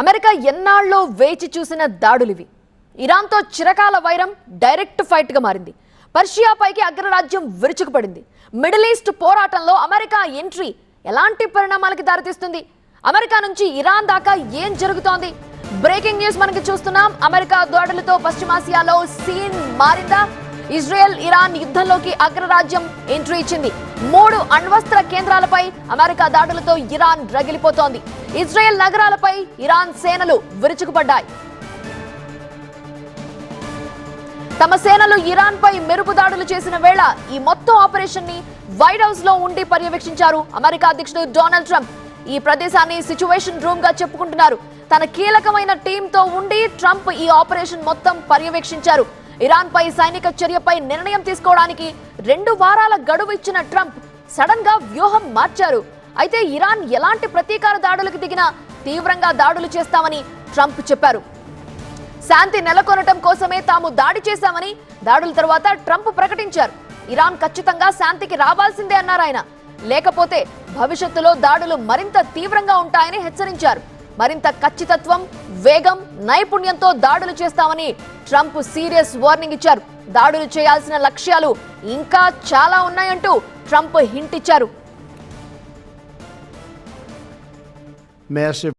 America ఎన్నాళ్ళలో వేచి చూసిన దాడులివి. ఇరాన్తో చిరకాల వైరం డైరెక్ట్ ఫైట్గా మారింది. పర్షియాపైకి అగ్రరాజ్యం విరుచుకుపడింది. మిడిల్ ఈస్ట్ పోరాటంలో అమెరికా ఎంట్రీ ఎలాంటి పరిణామాలకి దారితీస్తుంది? అమెరికా నుంచి ఇరాన్ దాకా ఏం జరుగుతోంది? బ్రేకింగ్ న్యూస్ మనకి చూస్తున్నాం. అమెరికా దాడులతో పశ్చిమాసియాలో సీన్ మారిందా? ఇజ్రాయెల్ ఇరాన్ యుద్ధంలోకి అగ్రరాజ్యం ఎంట్రీ ఇచ్చింది. మూడు అణ్వస్త్ర కేంద్రాలపై అమెరికా దాడులతో ఇరాన్ రగిలిపోతోంది. ఇజ్రాయెల్ నగరాలపై ఇరాన్ సేనలు విరుచుకుపడ్డాయి. తమ సేనలు ఇరాన్ పై మెరుపు దాడులు చేసిన వేళ ఈ మొత్తం ఆపరేషన్ని వైట్ హౌస్లో ఉండి పర్యవేక్షించారు అమెరికా అధ్యక్షుడు డొనాల్డ్ ట్రంప్. ఈ ప్రదేశాన్ని సిచ్యువేషన్ రూమ్గా చెప్పుకుంటున్నారు. తన కీలకమైన టీంతో ఉండి ట్రంప్ ఈ ఆపరేషన్ మొత్తం పర్యవేక్షించారు. ఇరాన్ పై సైనిక చర్యపై నిర్ణయం తీసుకోవడానికి రెండు వారాల గడువు ఇచ్చిన ట్రంప్ సడన్గా వ్యూహం మార్చారు. అయితే ఇరాన్ ఎలాంటి ప్రతీకార దాడులకు దిగినా తీవ్రంగా దాడులు చేస్తామని ట్రంప్ చెప్పారు. శాంతి నెలకొనటం కోసమే తాము దాడి చేశామని దాడుల తర్వాత ట్రంప్ ప్రకటించారు. ఇరాన్ ఖచ్చితంగా శాంతికి రావాల్సిందే అన్నారు ఆయన. లేకపోతే భవిష్యత్తులో దాడులు మరింత తీవ్రంగా ఉంటాయని హెచ్చరించారు. మరింత ఖచ్చితత్వం వేగం నైపుణ్యంతో దాడులు చేస్తామని ట్రంప్ సీరియస్ వార్నింగ్ ఇచ్చారు. దాడులు చేయాల్సిన లక్ష్యాలు ఇంకా చాలా ఉన్నాయంటూ ట్రంప్ హింట్ massive